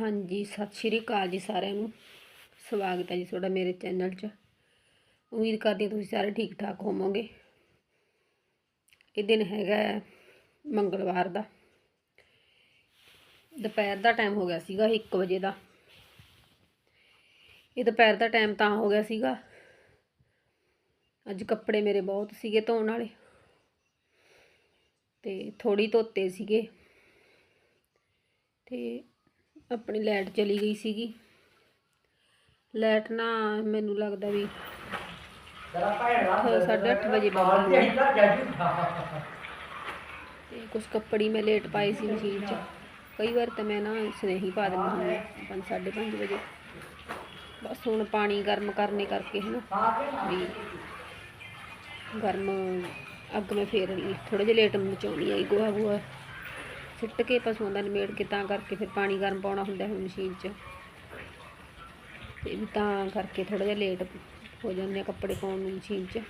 ਹਾਂਜੀ, ਸਤਿ ਸ਼੍ਰੀ ਅਕਾਲ ਜੀ ਸਾਰਿਆਂ ਨੂੰ। ਸਵਾਗਤ ਹੈ ਜੀ ਤੁਹਾਡਾ ਮੇਰੇ ਚੈਨਲ 'ਚ। ਉਮੀਦ ਕਰਦੀ ਹਾਂ ਤੁਸੀਂ ਸਾਰੇ ਠੀਕ ਠਾਕ ਹੋਵੋਗੇ। ਇਹ ਦਿਨ ਹੈਗਾ ਹੈ ਮੰਗਲਵਾਰ ਦਾ। ਦੁਪਹਿਰ ਦਾ ਟਾਈਮ ਹੋ ਗਿਆ ਸੀਗਾ 1 ਵਜੇ ਦਾ। ਇਹ ਦੁਪਹਿਰ ਦਾ ਟਾਈਮ ਤਾਂ ਹੋ ਗਿਆ ਸੀਗਾ। ਅੱਜ ਕੱਪੜੇ ਮੇਰੇ ਬਹੁਤ ਸੀਗੇ ਧੋਣ ਵਾਲੇ। ਤੇ ਥੋੜੀ ਧੋਤੇ ਸੀਗੇ। ਤੇ ਆਪਣੀ ਲਾਈਟ ਚਲੀ ਗਈ ਸੀਗੀ। ਲਾਈਟ ਨਾ ਮੈਨੂੰ ਲੱਗਦਾ ਵੀ ਅੱਠ- ਸਾਢੇ ਅੱਠ ਵਜੇ ਬੰਦ ਹੋਈ ਤੇ ਕੁਝ ਕੱਪੜੇ ਮੈਂ ਲੇਟ ਪਾਏ ਸੀ ਮਸ਼ੀਨ 'ਚ। ਕਈ ਵਾਰ ਤਾਂ ਮੈਂ ਨਾ ਸਨੇਹੀ ਪਾ ਦਿੰਦੀ ਹੁੰਦੀ ਹਾਂ, ਪੰਜ, ਸਾਢੇ ਪੰਜ ਵਜੇ। ਬਸ ਹੁਣ ਪਾਣੀ ਗਰਮ ਕਰਨੇ ਕਰਕੇ ਹੈ ਨਾ ਵੀ ਗਰਮ ਅੱਗ ਮੈਂ ਫੇਰ ਥੋੜਾ ਜਿਹਾ ਲੇਟ ਮਚਾਉਣੀ ਆਈ ਗੋਹਾ ਗੋਹਾ। ਸਿੱਟ ਕੇ ਪਸ਼ੂਆਂ ਦਾ ਨਿਮੇੜ ਕੇ ਤਾਂ ਕਰਕੇ ਫਿਰ ਪਾਣੀ ਗਰਮ ਪਾਉਣਾ ਹੁੰਦਾ ਹੁਣ ਮਸ਼ੀਨ 'ਚ। ਤੇ ਤਾਂ ਕਰਕੇ ਥੋੜਾ ਜਿਹਾ ਲੇਟ ਹੋ ਜਾਂਦੇ ਆ ਕੱਪੜੇ ਪਾਉਣ ਨੂੰ ਮਸ਼ੀਨ 'ਚ।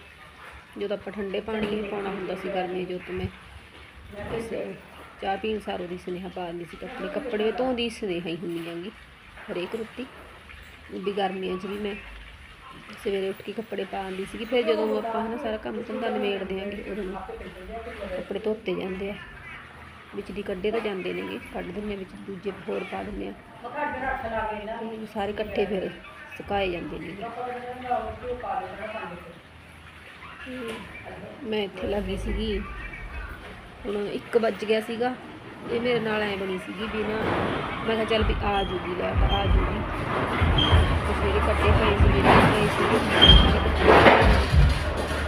ਜਦੋਂ ਆਪਾਂ ਠੰਡੇ ਪਾਣੀ ਪਾਉਣਾ ਹੁੰਦਾ ਸੀ ਗਰਮੀ ਜੋ ਮੈਂ। ਚਾਹ ਪੀਣ ਸਾਰੋ ਦੀ ਸੁਨੇਹਾ ਪਾ ਦਿੰਦੀ ਸੀ ਕੱਪੜੇ ਕੱਪੜੇ ਵੀ ਧੋਂਦੀ ਸੁਨੇਹਾ ਹੀ ਹੁੰਦੀ ਜਾਂਗੀ ਹਰੇਕ ਰੁੱਤੀ ਵੀ ਗਰਮੀਆਂ 'ਚ ਵੀ ਮੈਂ ਸਵੇਰੇ ਉੱਠ ਕੇ ਕੱਪੜੇ ਪਾਉਂਦੀ ਸੀਗੀ, ਫਿਰ ਜਦੋਂ ਆਪਾਂ ਹਨਾ ਸਾਰਾ ਕੰਮ ਧੰਦਾ ਨਿਬੇੜ ਦਿਆਂਗੇ ਉਦੋਂ ਕੱਪੜੇ ਧੋਤੇ ਜਾਂਦੇ ਆ। ਵਿੱਚ ਦੀ ਕੱਢੇ ਤਾਂ ਜਾਂਦੇ ਨੇਗੇ, ਕੱਢ ਦਿੰਦੇ ਵਿੱਚ, ਦੂਜੇ ਹੋਰ ਪਾ ਦਿੰਦੇ ਆ ਸਾਰੇ ਇਕੱਠੇ ਫਿਰ ਸੁਕਾਏ ਜਾਂਦੇ ਨੇ ਮੈਂ ਇੱਥੇ ਲੱਗੀ ਸੀਗੀ, ਹੁਣ 1 ਵੱਜ ਗਿਆ ਸੀਗਾ ਇਹ ਮੇਰੇ ਨਾਲ ਐ ਬਣੀ ਸੀਗੀ ਵੀ ਨਾ, ਮੈਂ ਕਿਹਾ ਚੱਲ ਵੀ ਆ ਜੂਗੀ ਲੈ ਆ ਜੂਗੀ। ਤੇ ਸਵੇਰੇ ਕੱਟੇ ਪਏ ਸੀ ਮੇਰੇ ਪਏ ਸੀ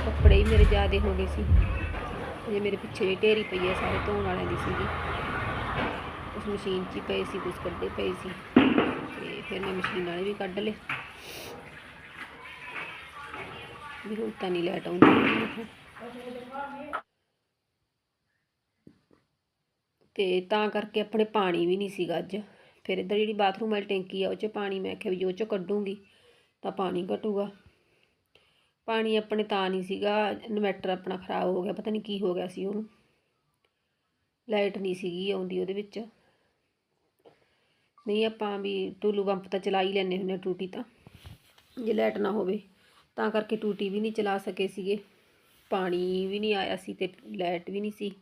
ਕੱਪੜੇ ਹੀ ਮੇਰੇ ਜ਼ਿਆਦੇ ਹੋ ਗਏ ਸੀ। ਜੇ ਮੇਰੇ ਪਿੱਛੇ ਵੀ ਢੇਰੀ ਪਈ ਹੈ, ਸਾਰੇ ਧੋਣ ਵਾਲਿਆਂ ਦੀ ਸੀਗੀ। ਉਸ ਮਸ਼ੀਨ 'ਚ ਹੀ ਪਏ ਸੀ ਕੁਝ ਕੱਢੇ ਪਏ ਸੀ। ਤੇ ਫਿਰ ਮੈਂ ਮਸ਼ੀਨ ਵਾਲੇ ਵੀ ਕੱਢ ਲਏ। ਵੀ ਹੁਣ ਤਾਂ ਨਹੀਂ ਲੈਟ ਆਉਂਦੀ ਮੈਂ ਤੇ ਤਾਂ ਕਰਕੇ ਆਪਣੇ ਪਾਣੀ ਵੀ ਨਹੀਂ ਸੀਗਾ ਅੱਜ। ਫਿਰ ਇੱਧਰ ਜਿਹੜੀ ਬਾਥਰੂਮ ਵਾਲੀ ਟੈਂਕੀ ਆ, ਉਹ 'ਚ ਪਾਣੀ, ਮੈਂ ਆਖਿਆ ਵੀ ਉਹ 'ਚ ਕੱਢੂੰਗੀ, ਤਾਂ ਪਾਣੀ ਘਟੂਗਾ। ਪਾਣੀ ਆਪਣੇ ਤਾਂ ਨਹੀਂ ਸੀਗਾ ਇਨਵੈਟਰ ਆਪਣਾ ਖਰਾਬ ਹੋ ਗਿਆ, ਪਤਾ ਨਹੀਂ ਕੀ ਹੋ ਗਿਆ ਸੀ ਉਹਨੂੰ। ਲਾਈਟ ਨਹੀਂ ਸੀਗੀ ਆਉਂਦੀ ਉਹਦੇ ਵਿੱਚ। ਨਹੀਂ, ਆਪਾਂ ਵੀ ਟੂਲੂ ਪੰਪ ਤਾਂ ਚਲਾ ਹੀ ਲੈਂਦੇ ਹੁੰਦੇ ਹਾਂ, ਟੂਟੀ ਤਾਂ। ਜੇ ਲਾਈਟ ਨਾ ਹੋਵੇ, ਤਾਂ ਕਰਕੇ ਟੂਟੀ ਵੀ ਨਹੀਂ ਚਲਾ ਸਕੇ ਸੀਗੇ। ਪਾਣੀ ਵੀ ਨਹੀਂ ਆਇਆ ਸੀ ਤੇ ਲਾਈਟ ਵੀ ਨਹੀਂ ਸੀ।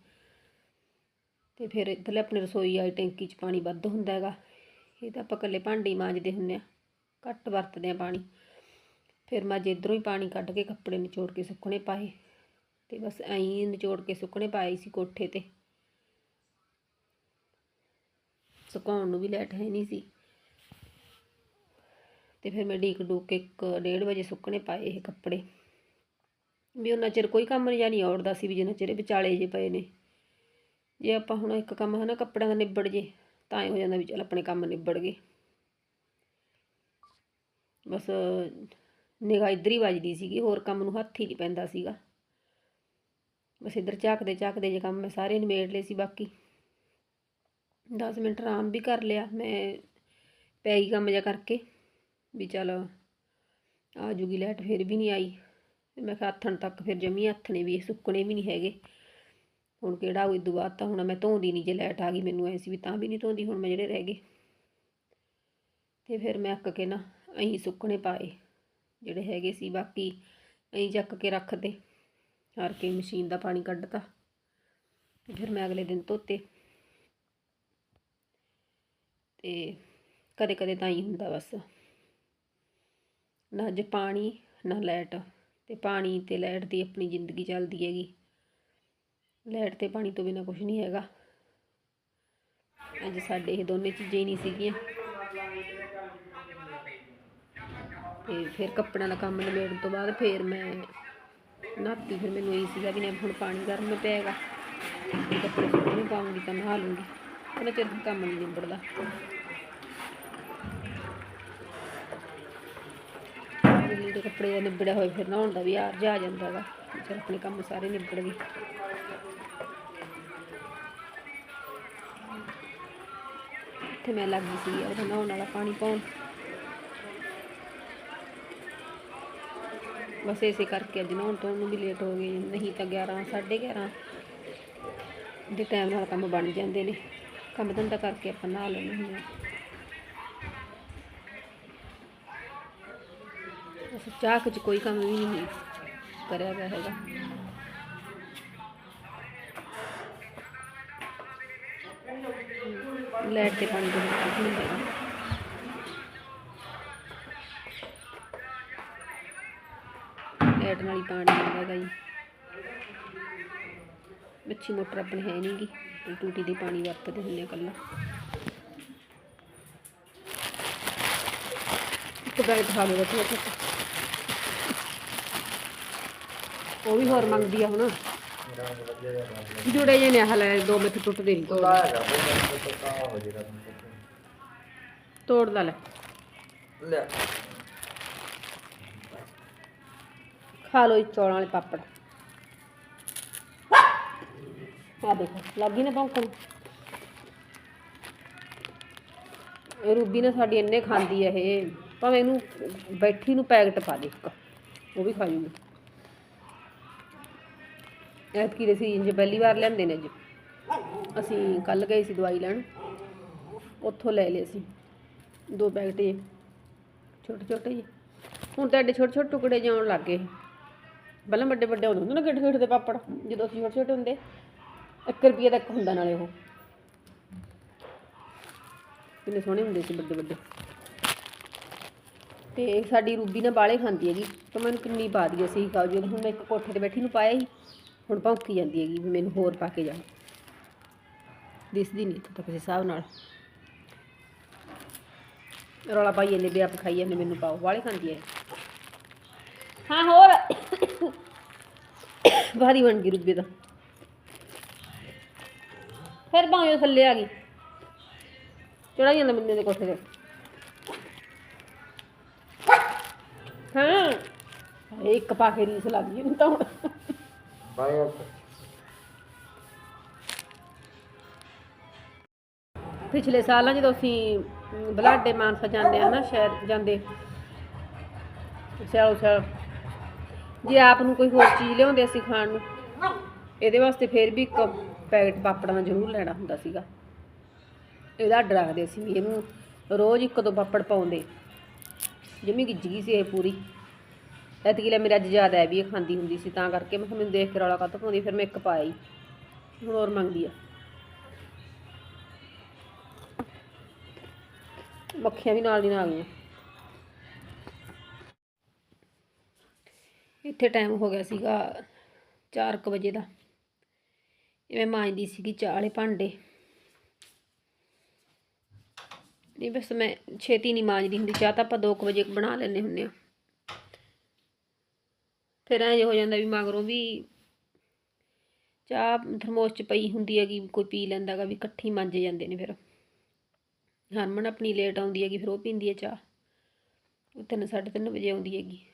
ਤੇ ਫਿਰ ਇੱਧਰਲੇ ਆਪਣੇ ਰਸੋਈ ਵਾਲੀ ਟੈਂਕੀ 'ਚ ਪਾਣੀ ਵੱਧ ਹੁੰਦਾ ਹੈਗਾ। ਇਹ ਤਾਂ ਆਪਾਂ ਇਕੱਲੇ ਭਾਂਡੇ ਮਾਂਜਦੇ ਹੁੰਦੇ ਆ ਘੱਟ ਵਰਤਦੇ ਆ ਪਾਣੀ। ਫਿਰ ਮੈਂ ਅੱਜ ਇੱਧਰੋਂ ਹੀ ਪਾਣੀ ਕੱਢ ਕੇ ਕੱਪੜੇ ਨਿਚੋੜ ਕੇ ਸੁੱਕਣੇ ਪਾਏ ਤੇ ਬਸ ਐਂ ਨਿਚੋੜ ਕੇ ਸੁੱਕਣੇ ਪਾਏ ਸੀ ਕੋਠੇ ਤੇ। ਸੁਕਾਉਣ ਨੂੰ ਵੀ ਲੈਟ ਹੈ ਨਹੀਂ ਸੀ। ਤੇ ਫਿਰ ਮੈਂ ਡੀਕ ਡੂਕ ਕੇ ਇੱਕ ਡੇਢ ਵਜੇ ਸੁੱਕਣੇ ਪਾਏ ਇਹ ਕੱਪੜੇ। ਵੀ ਉਹਨਾਂ ਚਿਰ ਕੋਈ ਕੰਮ ਨਹੀਂ ਜਾਨੀ ਔੜਦਾ ਸੀ ਵੀ ਜਿੰਨਾ ਚਿਰ ਵਿਚਾਲੇ ਜੇ ਪਏ ਨੇ। ਜੇ ਆਪਾਂ ਹੁਣ ਇੱਕ ਕੰਮ ਹੈ ਨਾ ਕੱਪੜਿਆਂ ਦਾ ਨਿਬੜ ਜੇ ਤਾਂ ਇਹ ਹੋ ਜਾਂਦਾ ਵੀ ਚੱਲ ਆਪਣੇ ਕੰਮ ਨਿਬੜ ਗਏ। ਬਸ ਨਿਗਾਹ ਇੱਧਰ ਹੀ ਵੱਜਦੀ ਸੀਗੀ, ਹੋਰ ਕੰਮ ਨੂੰ ਹੱਥ ਹੀ ਨਹੀਂ ਪੈਂਦਾ ਸੀਗਾ। ਬਸ ਇੱਧਰ ਝਾਕਦੇ ਝਾਕਦੇ ਜੇ ਕੰਮ ਮੈਂ ਸਾਰੇ ਨਿਮੇੜ ਲਏ ਸੀ ਬਾਕੀ। 10 ਮਿੰਟ ਆਰਾਮ ਵੀ ਕਰ ਲਿਆ ਮੈਂ, ਪੈ ਗਈ ਕੰਮ ਜਿਹਾ ਕਰਕੇ, ਵੀ ਚੱਲ ਆ ਜੂਗੀ ਲਾਈਟ, ਫਿਰ ਵੀ ਨਹੀਂ ਆਈ। ਮੈਂ ਕਿਹਾ ਹੱਥਣ ਤੱਕ ਫਿਰ ਜਮੀ ਹੱਥ ਨੇ ਵੀ, ਸੁੱਕਣੇ ਵੀ ਨਹੀਂ ਹੈਗੇ। ਹੁਣ ਕਿਹੜਾ ਹੋਈ ਇਦੋਂ ਤਾਂ ਹੁਣ ਮੈਂ ਧੋਂਦੀ ਨਹੀਂ ਜੇ ਲਾਈਟ ਆ ਗਈ ਮੈਨੂੰ ਐ ਸੀ ਵੀ ਤਾਂ ਵੀ ਨਹੀਂ ਧੋਂਦੀ, ਹੁਣ ਮੈਂ ਜਿਹੜੇ ਰਹਿ ਗਏ। ਤੇ ਫਿਰ ਮੈਂ ਅੱਕ ਕੇ ਨਾ ਅਹੀਂ ਸੁੱਕਣੇ ਪਾਏ। ਜਿਹੜੇ ਹੈਗੇ ਸੀ, ਬਾਕੀ ਅਸੀਂ ਚੱਕ ਕੇ ਰੱਖਦੇ। ਹਾਰ ਕੇ ਮਸ਼ੀਨ ਦਾ ਪਾਣੀ ਕੱਢਤਾ ਫਿਰ ਮੈਂ ਅਗਲੇ ਦਿਨ ਧੋਤੇ। ਤੇ ਕਦੇ ਕਦੇ ਤਾਂ ਹੀ ਹੁੰਦਾ ਬਸ। ਨਾ ਅੱਜ ਪਾਣੀ, ਨਾ ਲਾਈਟ ਤੇ ਪਾਣੀ ਤੇ ਲਾਈਟ ਦੀ ਆਪਣੀ ਜ਼ਿੰਦਗੀ ਚੱਲਦੀ ਹੈਗੀ। ਲਾਈਟ ਤੇ ਪਾਣੀ ਤੋਂ ਬਿਨਾ ਕੁਝ ਨਹੀਂ ਹੈਗਾ। ਅੱਜ ਸਾਡੇ ਇਹ ਦੋਨੇ ਚੀਜ਼ਾਂ ਹੀ ਨਹੀਂ ਸੀਗੀਆਂ। ਤੇ ਫਿਰ ਕੱਪੜਿਆਂ ਦਾ ਕੰਮ ਨਿਬੇੜਨ ਤੋਂ ਬਾਅਦ ਫਿਰ ਮੈਂ ਨਹਾਤੀ, ਫਿਰ ਮੈਨੂੰ ਇਹ ਸੀਗਾ ਵੀ ਨਾ ਹੁਣ ਪਾਣੀ ਗਰਮ ਪਏਗਾ। ਤੇ ਕੱਪੜੇ ਸੁੱਕਣੇ ਪਾਉਂਗੀ ਤਾਂ ਨਹਾ ਲੂੰਗੀ। ਉਹਨਾਂ ਚਿਰ ਕੰਮ ਨਹੀਂ ਨਿਬੜਦਾ। ਦਿੱਲੀ ਦੇ ਕੱਪੜੇ ਦਾ ਨਿਬੜਿਆ ਹੋਇਆ ਫਿਰ ਨਹਾਉਣ ਦਾ ਵੀ ਆ, ਜਾ ਆ ਜਾਂਦਾ ਵਾ। ਚਲ ਆਪਣੇ ਕੰਮ ਸਾਰੇ ਨਿਬੜ ਗਏ। ਇੱਥੇ ਮੈਂ ਲੱਗ ਗਈ ਸੀ ਉਹਦਾ ਨਹਾਉਣ ਵਾਲਾ ਪਾਣੀ ਪਾਉਣ। ਬਸ ਇਸੇ ਕਰਕੇ ਅੱਜ ਨਹਾਉਣ ਤੋਂ ਨੂੰ ਵੀ ਲੇਟ ਹੋ ਗਈ ਨਹੀਂ ਤਾਂ 11 11:30 ਦੇ ਟਾਈਮ ਨਾਲ ਕੰਮ ਬਣ ਜਾਂਦੇ ਨੇ। ਕੰਮ ਧੰਦਾ ਕਰਕੇ ਆਪਾਂ ਨਹਾ ਲੈਂਦੇ ਹਾਂ। ਅਸੀਂ ਚਾਹ ਕੁਝ ਕੋਈ ਕੰਮ ਵੀ ਨਹੀਂ ਕਰਿਆ ਗਿਆ ਹੈਗਾ। ਲੈਟ ਤੇ ਪਾਣੀ ਦੇ ਨਹੀਂ ਹੈਗਾ ਲਾਈਟ ਨਾਲ ਹੀ ਪਾਣੀ ਆਉਂਦਾ ਹੈਗਾ ਜੀ। ਮੱਛੀ ਮੋਟਰ ਆਪਣੀ ਹੈ ਨਹੀਂਗੀ ਟੂਟੀ ਦੇ ਪਾਣੀ ਵਰਤਦੇ ਹੁੰਦੇ ਆ ਕੱਲਾ। ਇੱਕ ਬੈਠ ਖਾ ਲਓ ਬੱਚੇ ਉਹ ਵੀ ਹੋਰ ਮੰਗਦੀ ਆ ਹੁਣ। ਜੁੜੇ ਜੇ ਨੇ ਹਲੇ ਦੋ ਮਿੱਠ ਟੁੱਟਦੇ ਨਹੀਂ ਤੋੜ ਤੋੜ ਲਾ। ਲੈ ਲੈ ਖਾ ਲੋ ਚੌਲਾਂ ਵਾਲੇ ਪਾਪੜ। ਆ ਦੇਖੋ, ਲੱਗੀ ਨਾ ਭੌਂਕਣ ਇਹ ਰੂਬੀ ਨੇ ਸਾਡੀ ਇੰਨੇ ਖਾਂਦੀ ਹੈ ਇਹ, ਭਾਵੇਂ ਇਹਨੂੰ ਬੈਠੀ ਨੂੰ ਪੈਕਟ ਪਾ ਦੇ ਇੱਕ, ਉਹ ਵੀ ਖਾ ਜੂਗੀ ਐਤਕੀ ਦੇ ਸੀਜ਼ਨ 'ਚ ਪਹਿਲੀ ਵਾਰ ਲਿਆਂਦੇ ਨੇ ਅੱਜ ਅਸੀਂ ਕੱਲ ਗਏ ਸੀ ਦਵਾਈ ਲੈਣ, ਉੱਥੋਂ ਲੈ ਲਏ ਸੀ ਦੋ ਪੈਕਟ ਜੇ ਛੋਟੇ ਛੋਟੇ ਜਿਹੇ। ਹੁਣ ਤਾਂ ਐਡੇ ਛੋਟੇ ਛੋਟੇ ਟੁਕੜੇ ਜਿਉਣ ਲੱਗ ਗਏ ਪਹਿਲਾਂ ਵੱਡੇ ਵੱਡੇ ਹੁੰਦੇ ਹੁੰਦੇ ਨਾ ਗਿੱਠ ਗਿੱਠ ਦੇ ਪਾਪੜ, ਜਦੋਂ ਅਸੀਂ ਛੋਟੇ ਛੋਟੇ ਹੁੰਦੇ 1 ਰੁਪਏ ਦਾ ਇੱਕ ਹੁੰਦਾ ਨਾਲੇ ਉਹ। ਕਿੰਨੇ ਸੋਹਣੇ ਹੁੰਦੇ ਸੀ ਵੱਡੇ ਵੱਡੇ। ਤੇ ਸਾਡੀ ਰੂਬੀ ਨਾ ਬਾਲੇ ਖਾਂਦੀ ਹੈਗੀ, ਤਾਂ ਮੈਨੂੰ ਕਿੰਨੀ ਪਾ ਦਈਏ ਸੀ ਖਾਓ ਜਦੋਂ ਹੁਣ ਮੈਂ ਇੱਕ ਕੋਠੇ ਤੇ ਬੈਠੀ ਨੂੰ ਪਾਇਆ ਸੀ, ਹੁਣ ਭੌਂਕੀ ਜਾਂਦੀ ਹੈਗੀ ਵੀ ਮੈਨੂੰ ਹੋਰ ਪਾ ਕੇ ਜਾ। ਦਿਸਦੀ ਨਹੀਂ ਇੱਥੋਂ ਕਿਸੇ ਹਿਸਾਬ ਨਾਲ। ਰੌਲਾ ਪਾਈ ਜਾਂਦੇ ਵੀ ਆਪ ਖਾਈ ਜਾਂਦੇ, ਮੈਨੂੰ ਪਾਓ। ਵਾਲੇ ਖਾਂਦੀ ਹੈ। ਹਾਂ, ਹੋਰ। ਭਾਰੀ ਬਣ ਗਈ ਰੁੱਬੀ ਦਾ ਫਿਰ ਭਾਵੇਂ ਉਹ ਥੱਲੇ ਆ ਗਈ। ਚੜਾ ਜਾਂਦਾ ਬੰਦੇ ਦੇ ਕੋਠੇ ਤੇ। ਹਾਂ। ਇੱਕ ਪਾ ਕੇ ਰੀਸ ਲੱਗ ਗਈ ਤਾਂ ਬਾਇਆ ਪਿਛਲੇ ਸਾਲਾਂ ਜਦੋਂ ਅਸੀਂ ਬਲਾਡੇ ਮਾਨਸਾ ਜਾਂਦੇ ਆ ਨਾ ਸ਼ਹਿਰ ਜਾਂਦੇ। ਸਿਆਲੋ ਸਿਆਲ। ਜੇ ਆਪ ਨੂੰ ਕੋਈ ਹੋਰ ਚੀਜ਼ ਲਿਆਉਂਦੇ ਅਸੀਂ ਖਾਣ ਨੂੰ, ਇਹਦੇ ਵਾਸਤੇ ਫਿਰ ਵੀ ਇੱਕ ਪੈਕਟ ਪਾਪੜਾਂ ਦਾ ਜ਼ਰੂਰ ਲੈਣਾ ਹੁੰਦਾ ਸੀਗਾ। ਇਹਦਾ ਅੱਡ ਰੱਖਦੇ ਸੀ ਵੀ ਇਹਨੂੰ ਰੋਜ਼ ਇੱਕ ਦੋ ਪਾਪੜ ਪਾਉਂਦੇ। ਜਮੀ ਗਿੱਜ ਗਈ ਸੀ ਇਹ ਪੂਰੀ। ਐਤਕੀ ਲੈ ਮੇਰੇ ਅੱਜ ਯਾਦ ਆਇਆ ਵੀ ਇਹ ਖਾਂਦੀ ਹੁੰਦੀ ਸੀ, ਤਾਂ ਕਰਕੇ ਮੈਂ ਕਿਹਾ ਮੈਨੂੰ ਦੇਖ ਕੇ ਰੌਲਾ ਕੱਤ ਪਾਉਂਦੀ ਫਿਰ ਮੈਂ ਇੱਕ ਪਾਇਆ ਹੀ। ਹੁਣ ਹੋਰ ਮੰਗਦੀ ਆ। ਮੱਖੀਆਂ ਵੀ ਨਾਲ ਦੀ ਨਾਲ ਆ ਗਈਆਂ। ਇੱਥੇ ਟਾਈਮ ਹੋ ਗਿਆ ਸੀਗਾ 4:00 ਵਜੇ ਦਾ। ਇਹ ਮੈਂ ਮਾਂਜਦੀ ਸੀਗੀ ਚਾਹ ਵਾਲੇ ਭਾਂਡੇ। ਨਹੀਂ ਬਸ ਮੈਂ ਛੇਤੀ ਨਹੀਂ ਮਾਂਜਦੀ ਹੁੰਦੀ, ਚਾਹ ਤਾਂ ਆਪਾਂ 2 ਵਜੇ ਬਣਾ ਲੈਂਦੇ ਹੁੰਦੇ ਆ ਫਿਰ ਐਂ ਹੋ ਜਾਂਦਾ ਵੀ ਮਗਰੋਂ ਵੀ ਚਾਹ ਥਰਮੋਸ ਚ ਪਈ ਹੁੰਦੀ ਹੈਗੀ, ਕੋਈ ਪੀ ਲੈਂਦਾ ਗਾ ਵੀ ਇਕੱਠੀ ਮਾਂਜੇ ਜਾਂਦੇ ਨੇ ਫਿਰ। ਹਰਮਨ ਆਪਣੀ ਲੇਟ ਆਉਂਦੀ ਹੈਗੀ, ਫਿਰ ਉਹ ਪੀਂਦੀ ਹੈ ਚਾਹ। ਉਹ ਤਿੰਨ, ਸਾਢੇ ਤਿੰਨ ਵਜੇ ਆਉਂਦੀ ਹੈਗੀ।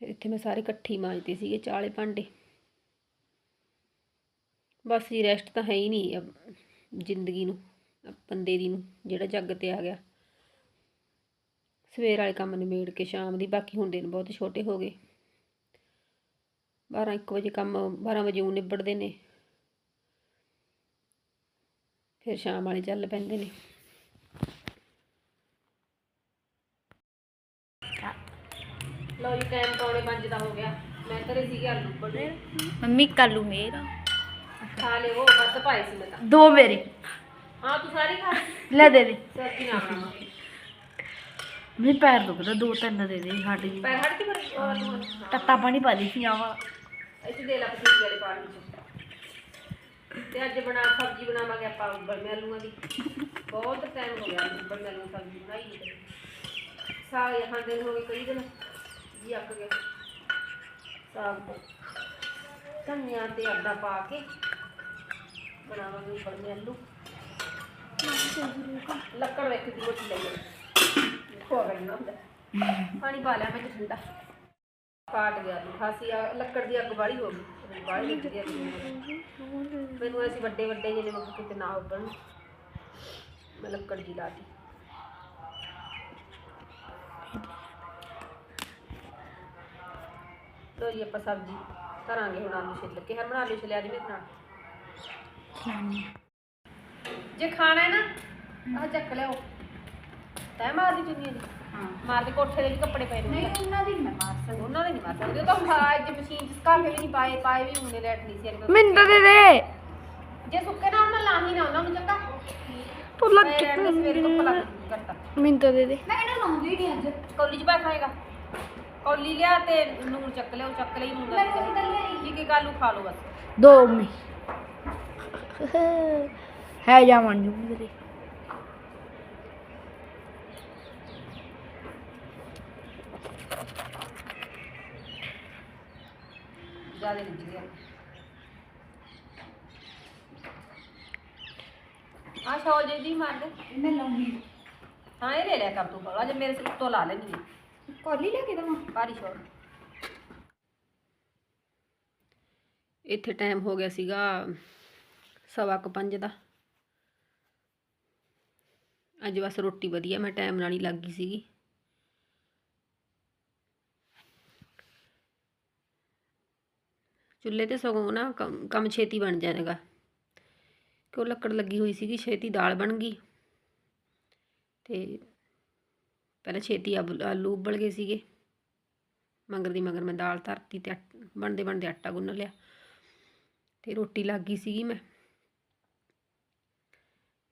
ਫਿਰ ਇੱਥੇ ਮੈਂ ਸਾਰੇ ਇਕੱਠੀ ਮਾਂਜਦੇ ਸੀਗੇ, ਚਾਲੇ ਭਾਂਡੇ। ਬਸ ਜੀ ਰੈਸਟ ਤਾਂ ਹੈ ਹੀ ਨਹੀਂ ਜ਼ਿੰਦਗੀ ਨੂੰ ਬੰਦੇ ਦੀ ਨੂੰ, ਜਿਹੜਾ ਜੱਗ ਤੇ ਆ ਗਿਆ। ਸਵੇਰ ਵਾਲੇ ਕੰਮ ਨਿਬੇੜ ਕੇ, ਸ਼ਾਮ ਦੀ, ਬਾਕੀ ਹੁਣ ਦਿਨ ਬਹੁਤ ਛੋਟੇ ਹੋ ਗਏ। 12 1 ਵਜੇ ਕੰਮ 12 ਵਜੇ ਉਹ ਨਿਬੜਦੇ ਨੇ। ਫਿਰ ਸ਼ਾਮ ਵਾਲੇ ਚੱਲ ਪੈਂਦੇ ਨੇ। ਲਓ ਜੀ ਟਾਈਮ ਪੌਣੇ 5 ਦਾ ਹੋ ਗਿਆ। ਮੈਂ ਘਰੇ ਸੀਗੇ ਆਲੂ ਬੜੇ ਮੰਮੀ ਕਾਲੂ ਮੇਰਾ ਖਾ ਲਿਓ ਵੱਧ ਪਾਏ ਸੀ ਮੈਂ ਤਾਂ। ਦੋ ਮੇਰੇ। ਹਾਂ ਤੂੰ ਸਾਰੀ ਖਾ ਲਈ? ਲੈ ਦੇ ਦੇ। ਸਬਜ਼ੀ ਨਾ ਬਣਾਵਾਂ ਮੇਰੇ ਪੈਰ ਦੁਖਦਾ ਦੋ ਤਿੰਨ ਦੇ ਦੇ ਹਟ ਗਈ ਪੈਰ ਹਟ ਕੇ ਉਹ ਆਲੂ। ਤੱਤਾ ਪਾਣੀ ਪਾ ਦੀ ਸੀ ਆਵਾ। ਇੱਥੇ ਦੇ ਲਾ ਪਤੀਲੀ ਵਾਲੇ ਪਾਣੀ ਚ। ਤੇ ਅੱਜ ਬਣਾ ਸਬਜ਼ੀ ਬਣਾਵਾਂਗੇ ਆਪਾਂ ਉਬਲਵੇਂ ਆਲੂਆਂ ਦੀ। ਬਹੁਤ ਟਾਈਮ ਹੋ ਗਿਆ ਉਬਲਵੇਂ ਆਲੂਆਂ ਦੀ ਸਬਜ਼ੀ ਬਣਾਈ ਨਹੀਂ ਕਦੇ। ਸਾਗ ਇਹ ਖਾਂਦੇ ਨੂੰ ਹੋ ਗਏ ਕਈ ਦਿਨ। ਜੀ ਅੱਕ ਗਏ ਸਾਗ ਧਨੀਆ ਤੇ ਅੱਡਾ ਪਾ ਕੇ ਬਣਾਵਾਂਗੇ ਉਬਲਵੇਂ ਆਲੂ। ਲੱਕੜ ਵੇਖ ਕੇ ਮੋਟੀ ਲਈ ਖੋ ਕਰਨਾ ਹੁੰਦਾ। ਪਾਣੀ ਪਾ ਲਿਆ ਮੈਂ ਠੰਡਾ। ਕਾਟ ਗਿਆ ਖਾਸੀ ਲੱਕੜ ਦੀ ਅੱਗ ਵਾਲੀ ਹੋ ਗਈ। ਬਾਹਲੀ ਲੱਗੀ ਮੈਨੂੰ ਐਸੀ ਵੱਡੇ ਵੱਡੇ ਜਿਹੇ ਮੈਂ ਕਿਤੇ ਨਾ ਉੱਬਲਣ ਮੈਂ ਲੱਕੜ ਦੀ ਲਾਤੀ। ਲੋ ਜੀ ਆਪਾਂ ਸਬਜ਼ੀ ਕਰਾਂਗੇ ਹੁਣ ਆਲੂ ਛਿੱਲ ਕੇ। ਹਰਮਨ ਆਲੂ ਛਿਲਿਆ ਦੀ ਮੇਰੇ ਨਾਲ। ਜੇ ਖਾਣਾ ਹੈ ਨਾ ਆਹ ਚੱਕ ਲਿਆਓ। ਤੈ ਮਾਰਦੀ ਚੁੰਨੀ ਦੀ। ਹਾਂ। ਮਾਰ ਦੇ ਕੋਠੇ ਦੇ ਵੀ ਕੱਪੜੇ ਪਏ ਨੇ। ਨਹੀਂ ਉਹਨਾਂ ਦੀ ਮੈਂ ਮਾਰ ਸਕਦੀ। ਉਹਨਾਂ ਦੇ ਨਹੀਂ ਮਾਰ ਸਕਦੇ। ਉਹ ਤਾਂ ਖਾ ਜੇ ਮਸ਼ੀਨ ਚ ਸੁਕਾ ਕੇ ਵੀ ਨਹੀਂ ਪਾਏ ਪਾਏ ਵੀ ਹੁੰਦੇ ਲੈਟ ਨਹੀਂ ਸੀ। ਤਾਂ ਦੇ ਦੇ। ਜੇ ਸੁੱਕੇ ਨਾ ਉਹਨਾਂ ਲਾਹੀ ਨਾ ਉਹਨਾਂ ਨੂੰ ਚੰਗਾ। ਤੂੰ ਮੈਂ ਰਹਿਣ ਦੇ ਸਵੇਰੇ ਧੁੱਪ ਲੱਗ ਕਰਤਾ ਤਾਂ ਦੇ ਦੇ। ਮੈਂ ਇਹਨਾਂ ਲਾਉਂਦੀ ਨਹੀਂ ਅੱਜ। ਕੌਲੀ ਚ ਪਾ ਖਾਏਗਾ। ਕੌਲੀ ਲਿਆ ਤੇ ਨੂਨ ਚੱਕ ਲਿਆ ਉਹ ਚੱਕ ਲਈ ਨੂਨ ਦਾ ਕੀ ਕੀ ਕਾਲੂ ਖਾ ਲਓ ਬਸ। ਦੋ ਮੀ ਹੈ ਜਾ ਮੰਨ ਜੂ ਮੇਰੇ। ਜ਼ਿਆਦਾ ਨਹੀਂ ਗਿਆ ਆ ਸ਼ੌਲ ਜੇ ਦੀ ਮਾਰ ਦੇ ਮੈਂ ਲਾਉਂਗੀ। ਹਾਂ ਇਹ ਲੈ ਲਿਆ ਕਰ ਤੂੰ। ਬੜਾ ਜੇ ਮੇਰੇ ਸਿਰ ਤੋਂ ਲਾ ਲੈਣੀ ਹੈ ਕੋਲੀ ਲੈ ਕੇ ਦਵਾਂ? ਭਾਰੀ ਸ਼ੌਲ ਇੱਥੇ ਟਾਈਮ ਹੋ ਗਿਆ ਸੀਗਾ ਸਵਾ ਕੁ ਪੰਜ ਦਾ। ਅੱਜ ਬਸ ਰੋਟੀ ਵਧੀਆ, ਮੈਂ ਟਾਈਮ ਨਾਲ ਹੀ ਲੱਗ ਗਈ ਸੀਗੀ। ਚੁੱਲ੍ਹੇ ਤੇ ਸਗੋਂ ਨਾ ਕੰਮ ਛੇਤੀ ਬਣ ਜਾਏਗਾ। ਕਿ ਉਹ ਲੱਕੜ ਲੱਗੀ ਹੋਈ ਸੀਗੀ, ਛੇਤੀ ਦਾਲ ਬਣ ਗਈ। ਤੇ ਪਹਿਲਾਂ ਛੇਤੀ ਆਬਲ- ਆਲੂ ਉਬਲ ਗਏ ਸੀਗੇ। ਮਗਰ ਦੀ ਮਗਰ ਮੈਂ ਦਾਲ ਧਰਤੀ ਤੇ ਆਟ- ਬਣਦੇ ਬਣਦੇ ਆਟਾ ਗੁੰਨ ਲਿਆ। ਤੇ ਰੋਟੀ ਲੱਗ ਗਈ ਸੀਗੀ ਮੈਂ।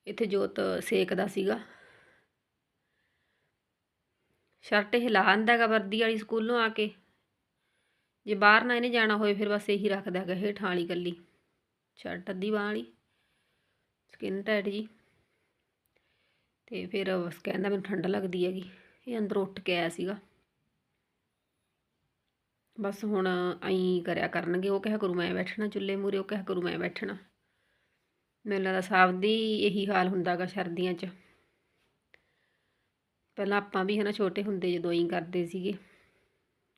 ਇੱਥੇ ਜੋਤ ਸੇਕਦਾ ਸੀਗਾ। ਸ਼ਰਟ ਹਿਲਾ ਆਂਦਾ ਹੈਗਾ ਵਰਦੀ ਵਾਲੀ ਸਕੂਲੋਂ ਆ ਕੇ। ਜੇ ਬਾਹਰ ਨਾ ਇਹਨੇ ਜਾਣਾ ਹੋਵੇ ਫਿਰ ਬਸ ਇਹੀ ਰੱਖਦਾ ਹੈਗਾ ਹੇਠਾਂ ਵਾਲੀ ਗੱਲੀ ਸ਼ਰਟ ਅੱਧੀ ਬਾਂਹ ਵਾਲੀ ਸਕਿਨ ਟਾਈਟ ਜੀ। ਤੇ ਫਿਰ ਬਸ ਕਹਿੰਦਾ ਮੈਨੂੰ ਠੰਡ ਲੱਗਦੀ ਹੈਗੀ। ਇਹ ਅੰਦਰ ਉੱਠ ਕੇ ਆਇਆ ਸੀਗਾ। ਬਸ ਹੁਣ ਐਂ ਕਰਿਆ ਕਰਨਗੇ, ਉਹ ਕਿਹਾ ਕਰੂ ਮੈਂ ਬੈਠਣਾ ਚੁੱਲ੍ਹੇ ਮੂਰੇ ਉਹ ਕਿਹਾ ਕਰੂ ਮੈਂ ਬੈਠਣਾ। ਮੈਨੂੰ ਲੱਗਦਾ ਸਭ ਦੀ ਇਹੀ ਹਾਲ ਹੁੰਦਾਗਾ ਸਰਦੀਆਂ 'ਚ। ਪਹਿਲਾਂ ਆਪਾਂ ਵੀ ਹਨਾ ਛੋਟੇ ਹੁੰਦੇ ਜਦੋਂ ਹੀ ਕਰਦੇ ਸੀਗੇ,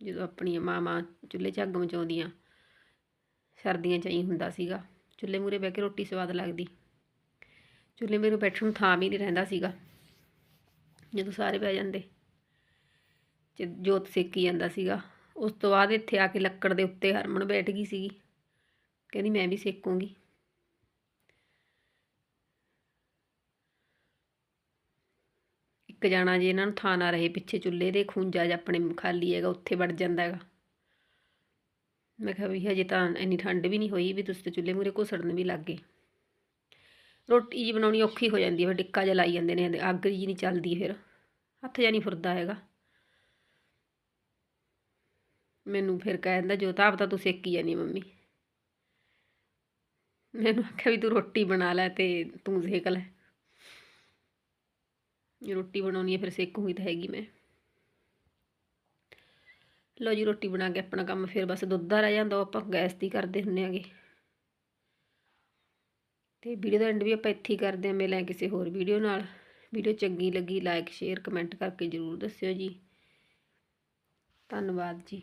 ਜਦੋਂ ਆਪਣੀਆਂ ਮਾਵਾਂ ਚੁੱਲ੍ਹੇ 'ਚ ਅੱਗ ਮਚਾਉਂਦੀਆਂ, ਸਰਦੀਆਂ 'ਚ ਹੀ ਹੁੰਦਾ ਸੀਗਾ। ਚੁੱਲ੍ਹੇ ਮੂਰੇ ਬਹਿ ਕੇ ਰੋਟੀ ਸਵਾਦ ਲੱਗਦੀ। ਚੁੱਲ੍ਹੇ ਮੂਰੇ ਬੈਠਣ ਨੂੰ ਥਾਂ ਵੀ ਨਹੀਂ ਰਹਿੰਦਾ ਸੀਗਾ, ਜਦੋਂ ਸਾਰੇ ਬਹਿ ਜਾਂਦੇ। ਜੋਤ ਸੇਕੀ ਜਾਂਦਾ ਸੀਗਾ। ਉਸ ਤੋਂ ਬਾਅਦ ਇੱਥੇ ਆ ਕੇ ਲੱਕੜ ਦੇ ਉੱਤੇ ਹਰਮਨ ਬੈਠ ਗਈ ਸੀਗੀ। ਕਹਿੰਦੀ, ਮੈਂ ਵੀ ਸੇਕੂੰਗੀ। ਇੱਕ ਜਾਣਾ ਜੇ ਇਹਨਾਂ ਨੂੰ ਥਾਂ ਨਾ ਰਹੇ ਪਿੱਛੇ ਚੁੱਲ੍ਹੇ ਦੇ, ਖੂੰਜਾ ਜਿਹਾ ਆਪਣੇ ਖਾਲੀ ਹੈਗਾ, ਉੱਥੇ ਵੜ ਜਾਂਦਾ ਹੈਗਾ। ਮੈਂ ਕਿਹਾ ਵੀ ਹਜੇ ਤਾਂ ਇੰਨੀ ਠੰਡ ਵੀ ਨਹੀਂ ਹੋਈ ਵੀ ਤੁਸੀਂ ਤਾਂ ਚੁੱਲ੍ਹੇ ਮੂਰੇ ਘੁਸੜਨ ਵੀ ਲੱਗ ਗਏ। ਰੋਟੀ ਜੀ ਬਣਾਉਣੀ ਔਖੀ ਹੋ ਜਾਂਦੀ ਹੈ, ਫਿਰ ਟਿੱਕਾ ਜਿਹਾ ਲਾਈ ਜਾਂਦੇ ਨੇ ਅੱਗ ਜੀ ਨਹੀਂ ਚੱਲਦੀ ਫਿਰ। ਹੱਥ ਜਿਹਾ ਨਹੀਂ ਫੁਰਦਾ ਹੈਗਾ। ਮੈਨੂੰ ਫਿਰ ਕਹਿ ਦਿੰਦਾ ਜੋ ਤਾਂ ਆਪ ਤਾਂ ਤੂੰ ਸੇਕੀ ਜਾਨੀ ਮੰਮੀ। ਮੈਨੂੰ ਆਖਿਆ ਵੀ ਤੂੰ ਰੋਟੀ ਬਣਾ ਲੈ ਤੇ ਤੂੰ ਸੇਕ ਲੈ। ਜੇ ਰੋਟੀ ਬਣਾਉਣੀ ਹੈ ਫਿਰ ਸੇਕੂਗੀ ਤਾਂ ਹੈਗੀ ਮੈਂ। ਲਓ ਜੀ, ਰੋਟੀ ਬਣਾ ਕੇ ਆਪਣਾ ਕੰਮ, ਫਿਰ ਬਸ ਦੁੱਧ ਦਾ ਰਹਿ ਜਾਂਦਾ, ਉਹ ਆਪਾਂ ਗੈਸ ਦੀ ਕਰਦੇ ਹੁੰਨੇ ਆਗੇ। ਤੇ ਵੀਡੀਓ ਦਾ ਐਂਡ ਵੀ ਆਪਾਂ ਇੱਥੇ ਹੀ ਕਰਦੇ ਹਾਂ ਮਿਲਾਂ ਕਿਸੇ ਹੋਰ ਵੀਡੀਓ ਨਾਲ। ਵੀਡੀਓ ਚੰਗੀ ਲੱਗੀ ਲਾਈਕ ਸ਼ੇਅਰ ਕਮੈਂਟ ਕਰਕੇ ਜਰੂਰ ਦੱਸਿਓ ਜੀ। ਧੰਨਵਾਦ ਜੀ।